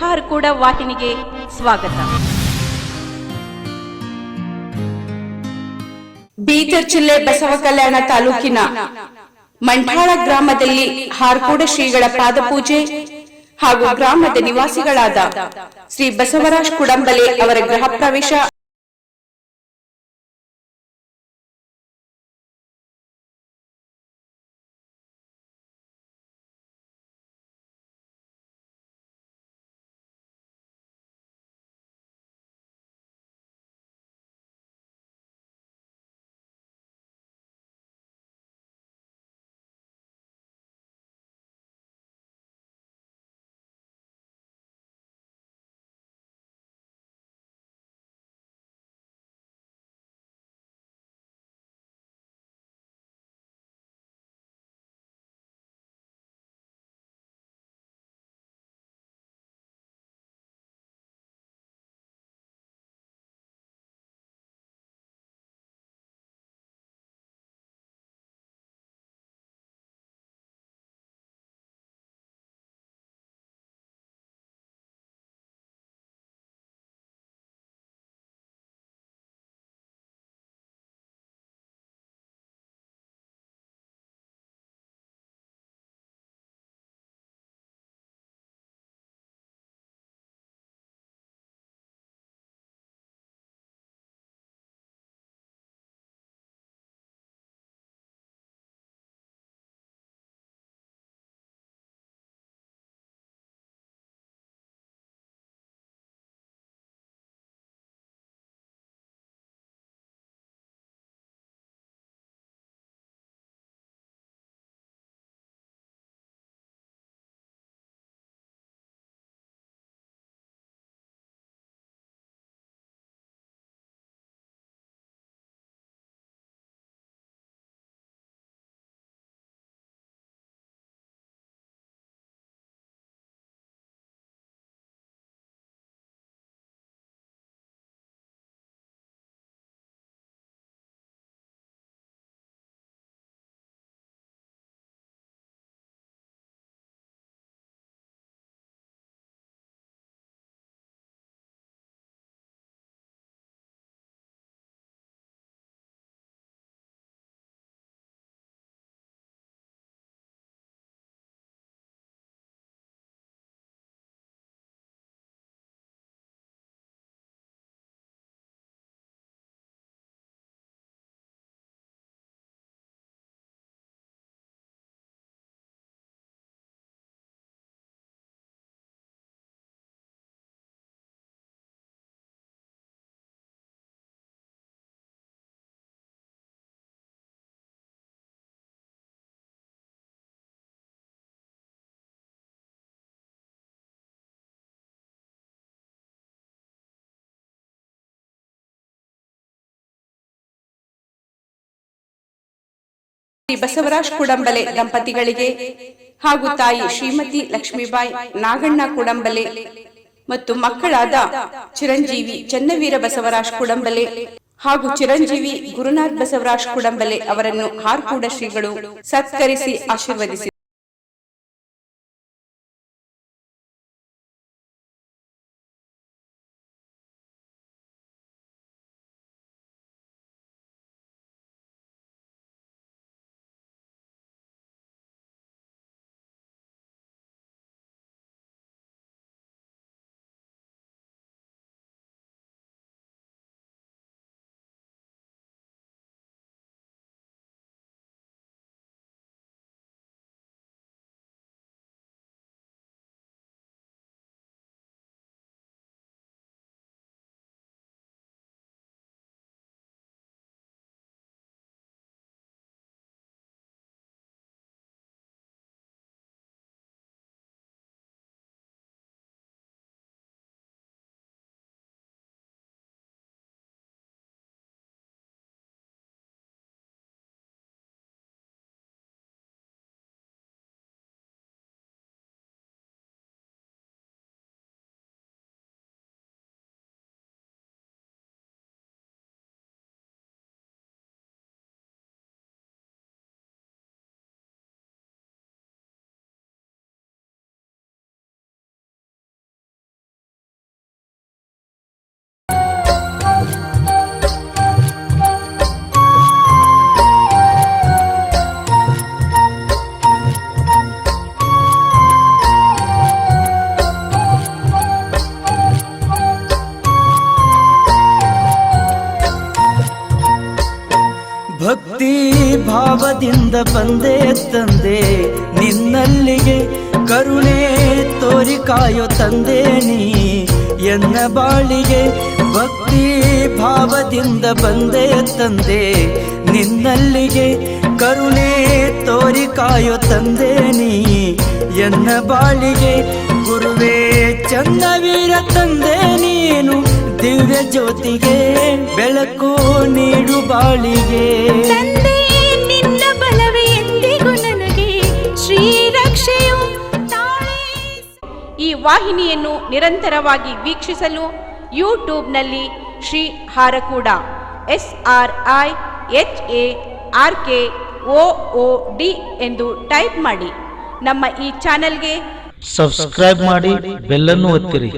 ಹಾರ್ಕೂಡ ವಾಹಿನಿಗೆ ಸ್ವಾಗತ. ಬೀದರ್ ಜಿಲ್ಲೆ ಬಸವ ಕಲ್ಯಾಣ ತಾಲೂಕಿನ ಮಂಠಾಳ ಗ್ರಾಮದಲ್ಲಿ ಹಾರ್ಕೂಡ ಶ್ರೀಗಳ ಪಾದಪೂಜೆ ಹಾಗೂ ಗ್ರಾಮದ ನಿವಾಸಿಗಳಾದ ಶ್ರೀ ಬಸವರಾಜ್ ಕುಡಂಬಲೆ ಅವರ ಗೃಹ ಪ್ರವೇಶ ಬಸವರಾಜ್ ಕುಡಂಬಲೆ ದಂಪತಿಗಳಿಗೆ ಹಾಗೂ ತಾಯಿ ಶ್ರೀಮತಿ ಲಕ್ಷ್ಮೀಬಾಯಿ ನಾಗಣ್ಣ ಕುಡಂಬಲೆ ಮತ್ತು ಮಕ್ಕಳಾದ ಚಿರಂಜೀವಿ ಚನ್ನವೀರ ಬಸವರಾಜ್ ಕುಡಂಬಲೆ ಹಾಗೂ ಚಿರಂಜೀವಿ ಗುರುನಾಥ್ ಬಸವರಾಜ್ ಕುಡಂಬಲೆ ಅವರನ್ನು ಹಾರ್ಕೂಡ ಶ್ರೀಗಳು ಸತ್ಕರಿಸಿ ಆಶೀರ್ವದಿಸಿ ಭಾವದಿಂದ ಬಂದೆ ತಂದೆ, ನಿನ್ನಲ್ಲಿಗೆ ಕರುಣೆ ತೋರಿ ಕಾಯೋ ತಂದೆ ನೀ. ಎನ್ನ ಬಾಳಿಗೆ ಭಕ್ತಿ ಭಾವದಿಂದ ಬಂದೆ ತಂದೆ, ನಿನ್ನಲ್ಲಿಗೆ ಕರುಣೆ ತೋರಿ ಕಾಯೋ ತಂದೆ ನೀ. ಎನ್ನ ಬಾಳಿಗೆ ಗುರುವೇ ಚಂದವೀರ ತಂದೆ ನೀನು. ದಿವ್ಯ ಜ್ಯೋತಿಗೆ ಬೆಳಕು ನೀಡು ಬಾಳಿಗೆ. ತಂದೆ ನಿನ್ನ ಬಲವೇ ಎಂದಿಗೂ ನನಗೆ ಶ್ರೀರಕ್ಷೆಯು ತಾಳೇ. ಈ ವಾಹಿನಿಯನ್ನು ನಿರಂತರವಾಗಿ ವೀಕ್ಷಿಸಲು ಯೂಟ್ಯೂಬ್ನಲ್ಲಿ Shri Harakuda S R I H A R K O O D ಎಂದು ಟೈಪ್ ಮಾಡಿ. ನಮ್ಮ ಈ ಚಾನೆಲ್ಗೆ ಸಬ್ಸ್ಕ್ರೈಬ್ ಮಾಡಿ ಬೆಲ್ಲನ್ನು ಒತ್ತಿರಿ.